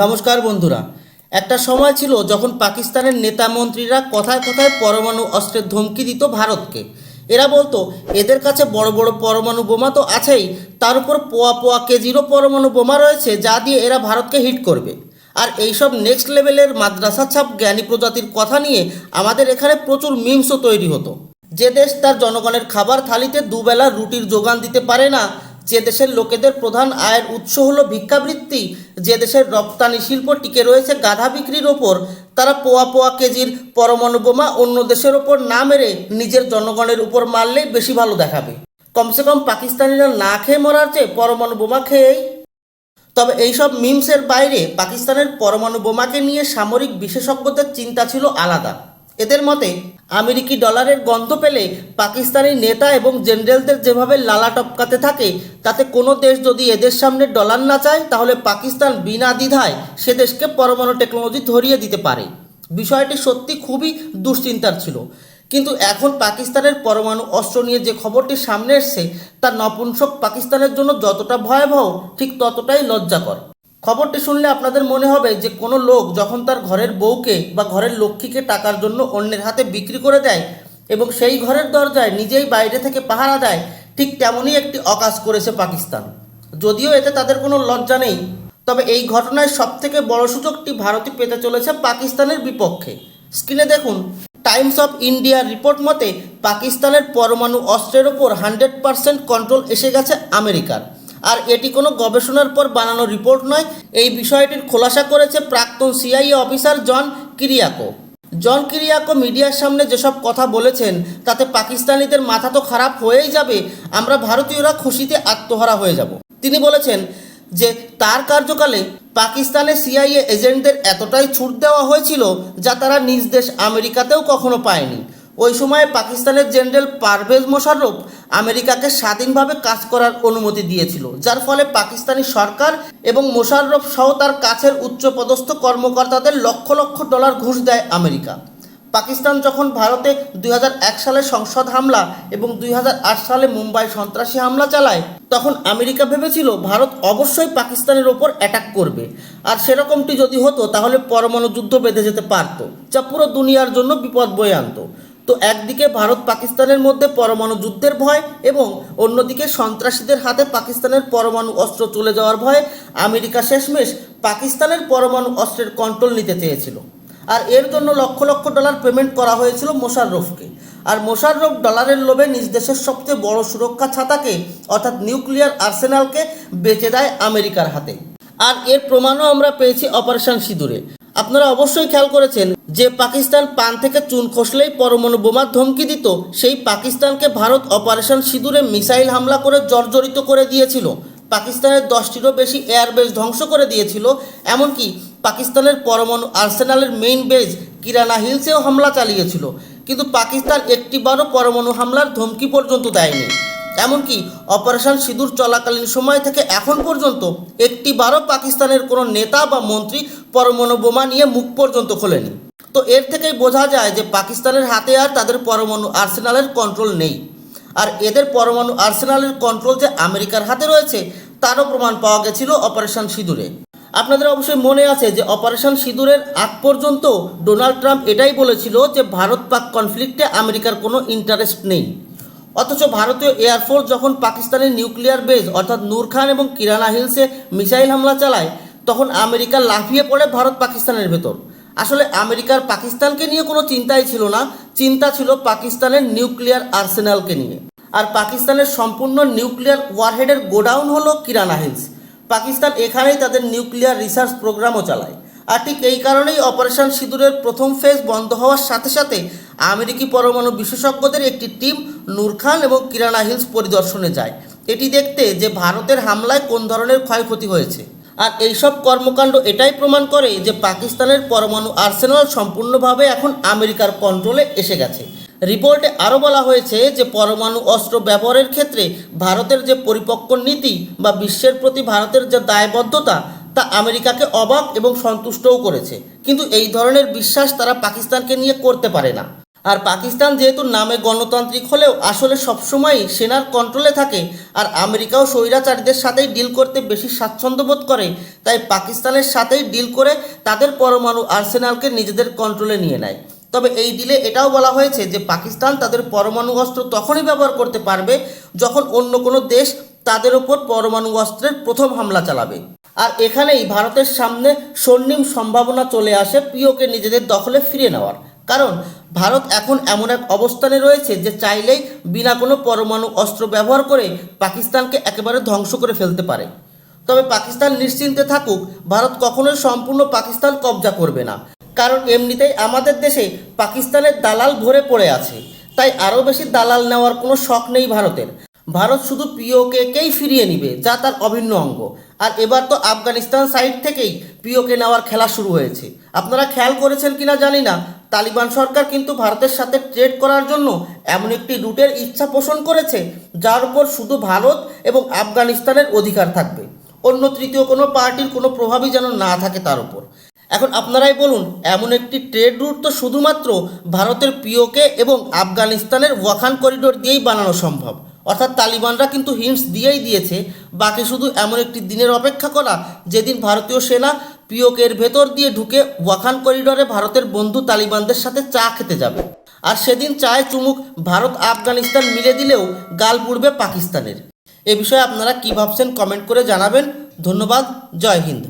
নমস্কার বন্ধুরা। একটা সময় ছিল যখন পাকিস্তানের নেতা মন্ত্রীরা কথায় কথায় পরমাণু অস্ত্রের ধমকি দিত ভারতকে। এরা বলতো, এদের কাছে বড় বড় পরমাণু বোমা তো আছেই, তার উপর পোয়া পোয়া কেজিরও পরমাণু বোমা রয়েছে, যা দিয়ে এরা ভারতকে হিট করবে। আর এইসব নেক্সট লেভেলের মাদ্রাসা ছাপ জ্ঞানী প্রজাতির কথা নিয়ে আমাদের এখানে প্রচুর মিমসও তৈরি হতো। যে দেশ তার জনগণের খাবার থালিতে দুবেলা রুটির যোগান দিতে পারে না যে দেশের লোকেদের প্রধান আয়ের উৎস হলো ভিক্ষাবৃত্তি, যে দেশের রপ্তানি শিল্প টিকে রয়েছে গাধা বিক্রির ওপর, তারা পোয়া পোয়া কেজির পরমাণু বোমা অন্য দেশের ওপর না মেরে নিজের জনগণের উপর মারলেই বেশি ভালো দেখাবে। কমসে কম পাকিস্তানিরা না খেয়ে মরার চেয়ে পরমাণু বোমা খেয়েই। তবে এইসব মিমসের বাইরে পাকিস্তানের পরমাণু বোমাকে নিয়ে সামরিক বিশেষজ্ঞদের চিন্তা ছিল আলাদা। এদের মতে, আমেরিকি ডলারের গন্ধ পেলে পাকিস্তানি নেতা এবং জেনারেলদের যেভাবে লালা টপকাতে থাকে, তাতে কোনো দেশ যদি এদের সামনে ডলার না চায়, তাহলে পাকিস্তান বিনা দ্বিধায় সে দেশকে পরমাণু টেকনোলজি ধরিয়ে দিতে পারে। বিষয়টি সত্যি খুবই দুশ্চিন্তার ছিল। কিন্তু এখন পাকিস্তানের পরমাণু অস্ত্র নিয়ে যে খবরটি সামনে এসছে তা নপুংসক পাকিস্তানের জন্য যতটা ভয়াবহ, ঠিক ততটাই লজ্জাকর। খবরটি শুনলে আপনাদের মনে হবে যে কোনো লোক যখন তার ঘরের বউকে বা ঘরের লক্ষ্মীকে টাকার জন্য অন্যের হাতে বিক্রি করে দেয় এবং সেই ঘরের দরজায় নিজেই বাইরে থেকে পাহারা দেয়, ঠিক তেমনই একটি অকাশ করেছে পাকিস্তান। যদিও এতে তাদের কোনো লজ্জা নেই, তবে এই ঘটনায় সবথেকে বড় সুযোগটি ভারতই পেতে চলেছে পাকিস্তানের বিপক্ষে। স্ক্রিনে দেখুন, টাইমস অফ ইন্ডিয়ার রিপোর্ট মতে পাকিস্তানের পরমাণু অস্ত্রের ওপর হান্ড্রেড পারসেন্ট কন্ট্রোল এসে গেছে আমেরিকার। আর এটি কোনো গবেষণার পর বানানো রিপোর্ট নয়। এই বিষয়টির খোলাসা করেছে প্রাক্তন সিআইএ অফিসার জন কিরিয়াকো। জন কিরিয়াকো মিডিয়ার সামনে যেসব কথা বলেছেন, তাতে পাকিস্তানিদের মাথা তো খারাপ হয়েই যাবে, আমরা ভারতীয়রা খুশিতে আত্মহারা হয়ে যাব। তিনি বলেছেন যে, তার কার্যকালে পাকিস্তানে সিআইএ এজেন্টদের এতটাই ছুট দেওয়া হয়েছিল যা তারা নিজ দেশ আমেরিকাতেও কখনো পায়নি। ওই সময়ে পাকিস্তানের জেনারেল পারভেজ মোশাররফ আমেরিকাকে স্বাধীনভাবে কাজ করার অনুমতি দিয়েছিল, যার ফলে পাকিস্তানি সরকার এবং মোশাররফ সহ তার কাছের উচ্চপদস্থ কর্মকর্তাদের লক্ষ লক্ষ ডলার ঘুষ দেয় আমেরিকা। পাকিস্তান যখন ভারতে দুই হাজার এক সালে সংসদ হামলা এবং দুই হাজার আট সালে মুম্বাই সন্ত্রাসী হামলা চালায়, তখন আমেরিকা ভেবেছিল ভারত অবশ্যই পাকিস্তানের ওপর অ্যাটাক করবে। আর সেরকমটি যদি হতো, তাহলে পরমাণু যুদ্ধ বেঁধে যেতে পারত, যা পুরো দুনিয়ার জন্য বিপদ বয়ে আনতো। তো একদিকে ভারত পাকিস্তানের মধ্যে পরমাণু যুদ্ধের ভয় এবং অন্যদিকে সন্ত্রাসীদের হাতে পাকিস্তানের পরমাণু অস্ত্র চলে যাওয়ার ভয়ে আমেরিকা শেষমেশ পাকিস্তানের পরমাণু অস্ত্রের কন্ট্রোল নিতে চেয়েছিল। আর এর জন্য লক্ষ লক্ষ ডলার পেমেন্ট করা হয়েছিল মোশাররফকে। আর মোশাররফ ডলারের লোভে নিজ দেশের সবচেয়ে বড় সুরক্ষা ছাতাকে, অর্থাৎ নিউক্লিয়ার আর্সেনালকে বেচে দেয় আমেরিকার হাতে। আর এর প্রমাণও আমরা পেয়েছি অপারেশন সিঁদুরে। আপনারা অবশ্যই খেয়াল করেছেন যে পাকিস্তান পান থেকে চুন খসলেই পরমাণু বোমার ধমকি দিত, সেই পাকিস্তানকে ভারত অপারেশন সিঁদুরে মিসাইল হামলা করে জর্জরিত করে দিয়েছিল। পাকিস্তানের দশটিরও বেশি এয়ারবেস ধ্বংস করে দিয়েছিল, এমনকি পাকিস্তানের পরমাণু আর্সেনালের মেইন বেজ কিরানা হিলসেও হামলা চালিয়েছিল। কিন্তু পাকিস্তান একটিবারও পরমাণু হামলার ধমকি পর্যন্ত দেয়নি। এমনকি অপারেশন সিঁদুর চলাকালীন সময় থেকে এখন পর্যন্ত একটিবারও পাকিস্তানের কোনো নেতা বা মন্ত্রী পরমাণু বোমা নিয়ে মুখ পর্যন্ত খোলেনি। তো এর থেকেই বোঝা যায় যে পাকিস্তানের হাতে আর তাদের পরমাণু আর্সেনালের কন্ট্রোল নেই। আর এদের পরমাণু আর্সেনালের কন্ট্রোল যে আমেরিকার হাতে রয়েছে, তারও প্রমাণ পাওয়া গেছিল অপারেশন সিঁদুরে। আপনাদের অবশ্যই মনে আছে যে অপারেশন সিঁদুরের আগ পর্যন্ত ডোনাল্ড ট্রাম্প এটাই বলেছিল যে ভারত পাক কনফ্লিক্টে আমেরিকার কোনো ইন্টারেস্ট নেই। অথচ ভারতীয় এয়ারফোর্স যখন পাকিস্তানের নিউক্লিয়ার বেজ অর্থাৎ নূর খান এবং কিরানা হিলসে মিসাইল হামলা চালায়, তখন আমেরিকা লাফিয়ে পড়ে ভারত পাকিস্তানের ভেতর। আসলে আমেরিকার পাকিস্তানকে নিয়ে কোনো চিন্তাই ছিল না, চিন্তা ছিল পাকিস্তানের নিউক্লিয়ার আর্সেনালকে নিয়ে। আর পাকিস্তানের সম্পূর্ণ নিউক্লিয়ার ওয়ারহেডের গোডাউন হলো কিরানা হিলস। পাকিস্তান এখানেই তাদের নিউক্লিয়ার রিসার্চ প্রোগ্রামও চালায়। আর ঠিক এই কারণেই অপারেশন সিঁদুরের প্রথম ফেজ বন্ধ হওয়ার সাথে সাথে আমেরিকি পরমাণু বিশেষজ্ঞদের একটি টিম নূর খান এবং কিরানা হিলস পরিদর্শনে যায়। এটি দেখতে যে ভারতের হামলায় কোন ধরনের ক্ষয়ক্ষতি হয়েছে। আর এইসব কর্মকাণ্ড এটাই প্রমাণ করে যে পাকিস্তানের পরমাণু আর্সেনাল সম্পূর্ণভাবে এখন আমেরিকার কন্ট্রোলে এসে গেছে। রিপোর্টে আরও বলা হয়েছে যে পরমাণু অস্ত্র ব্যবহারের ক্ষেত্রে ভারতের যে পরিপক্ক নীতি বা বিশ্বের প্রতি ভারতের যে দায়বদ্ধতা, তা আমেরিকাকে অবাক এবং সন্তুষ্টও করেছে। কিন্তু এই ধরনের বিশ্বাস তারা পাকিস্তানকে নিয়ে করতে পারে না। আর পাকিস্তান যেহেতু নামে গণতান্ত্রিক হলেও আসলে সবসময়ই সেনার কন্ট্রোলে থাকে আর আমেরিকাও স্বৈরাচারীদের সাথেই ডিল করতে বেশি স্বাচ্ছন্দ্য বোধ করে, তাই পাকিস্তানের সাথেই ডিল করে তাদের পরমাণু আর্সেনালকে নিজেদের কন্ট্রোলে নিয়ে নেয়। তবে এই ডিলে এটাও বলা হয়েছে যে পাকিস্তান তাদের পরমাণু অস্ত্র তখনই ব্যবহার করতে পারবে যখন অন্য কোনো দেশ তাদের ওপর পরমাণু অস্ত্রের প্রথম হামলা চালাবে। আর এখানেই ভারতের সামনে স্বর্ণিম সম্ভাবনা চলে আসে পিওকে নিজেদের দখলে ফিরিয়ে নেওয়ার। কারণ ভারত এখন এমন এক অবস্থানে রয়েছে যে চাইলেই বিনা কোনো পরমাণু অস্ত্র ব্যবহার করে পাকিস্তানকে একেবারে ধ্বংস করে ফেলতে পারে। তবে পাকিস্তান নিশ্চিন্তে থাকুক, ভারত কখনোই সম্পূর্ণ পাকিস্তান কবজা করবে না। কারণ এমনিতেই আমাদের দেশে পাকিস্তানের দালাল ভরে পড়ে আছে। তাই আরও বেশি দালাল নেওয়ার কোনো শখ নেই ভারতের। ভারত শুধু পিওকে কেই ফিরিয়ে নিবে, যা তার অভিন্ন অঙ্গ। আর এবার তো আফগানিস্তান সাইড থেকেই পিওকে নেওয়ার খেলা শুরু হয়েছে। আপনারা খেয়াল করেছেন কিনা জানি না, তালিবান সরকার কিন্তু ভারতের সাথে ট্রেড করার জন্য এমন একটি রুটের ইচ্ছা পোষণ করেছে, যার উপর শুধু ভারত এবং আফগানিস্তানের অধিকার থাকবে। অন্য তৃতীয় কোনো পার্টির কোনো প্রভাবই যেন না থাকে তার উপর। এখন আপনারাই বলুন, এমন একটি ট্রেড রুট তো শুধুমাত্র ভারতের পিওকে এবং আফগানিস্তানের ওয়াখান করিডোর দিয়েই বানানো সম্ভব। অর্থাৎ তালিবানরা কিন্তু হিন্টস দিয়েই দিয়েছে, বাকি শুধু এমন একটি দিনের অপেক্ষা করা যেদিন ভারতীয় সেনা পিওকের ভেতর দিয়ে ঢুকে ওয়াখান করিডোরে ভারতের বন্ধু তালিবানদের সাথে চা খেতে যাবে। আর সেদিন চায় চুমুক ভারত আফগানিস্তান মিলে দিলেও গাল পুড়বে পাকিস্তানের। এ বিষয়ে আপনারা কী ভাবছেন কমেন্ট করে জানাবেন। ধন্যবাদ, জয় হিন্দ।